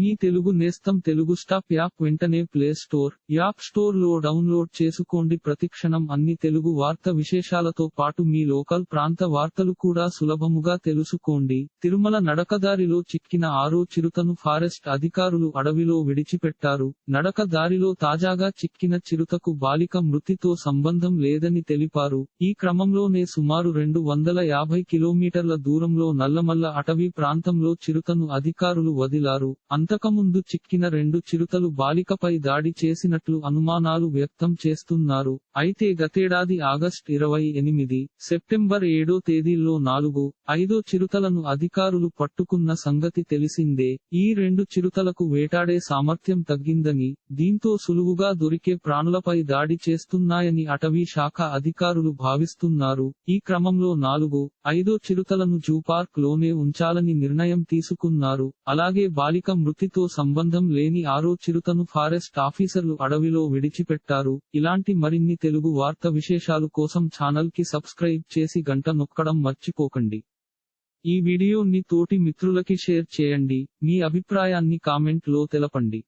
మీ తెలుగు నేస్తం Telugu stop app వెంటనే play store app స్టోర్లో డౌన్లోడ్ చేసుకోండి. ప్రతిక్షణం అన్ని తెలుగు వార్త విశేషాలతో పాటు మీ లోకల్ ప్రాంత వార్తలు కూడా సులభముగా తెలుసుకోండి. తిరుమల నడకదారిలో చిక్కిన ఆరో చిరుతను ఫారెస్ట్ అధికారులు అడవిలో విడిచిపెట్టారు. నడక దారిలో తాజాగా చిక్కిన చిరుతకు బాలిక మృతితో సంబంధం లేదని తెలిపారు. ఈ క్రమంలోనే సుమారు రెండు వందల యాభై కిలోమీటర్ల దూరంలో నల్లమల్ల అటవీ ప్రాంతంలో చిరుతను అధికారులు వదిలారు. అంతకముందు చిక్కిన రెండు చిరుతలు బాలికపై దాడి చేసినట్లు అనుమానాలు వ్యక్తం చేస్తున్నారు. అయితే గతేడాది ఆగస్ట్ ఇరవై ఎనిమిది సెప్టెంబర్ ఏడో తేదీల్లో నాలుగు ఐదో చిరుతలను అధికారులు పట్టుకున్న సంగతి తెలిసిందే. ఈ రెండు చిరుతలకు వేటాడే సామర్థ్యం తగ్గిందని దీంతో సులువుగా దొరికే ప్రాణులపై దాడి చేస్తున్నాయని అటవీ శాఖ అధికారులు భావిస్తున్నారు. ఈ క్రమంలో నాలుగు ఐదో చిరుతలను జూ పార్క్లోనే ఉంచాలని నిర్ణయం తీసుకున్నారు. అలాగే బాలిక వృత్తితో సంబంధం లేని ఆరో చిరుతను ఫారెస్ట్ ఆఫీసర్లు అడవిలో విడిచిపెట్టారు. ఇలాంటి మరిన్ని తెలుగు వార్త విశేషాలు కోసం ఛానల్కి సబ్స్క్రైబ్ చేసి గంట నొక్కడం మర్చిపోకండి. ఈ వీడియోని తోటి మిత్రులకి షేర్ చేయండి. మీ అభిప్రాయాన్ని కామెంట్లో తెలపండి.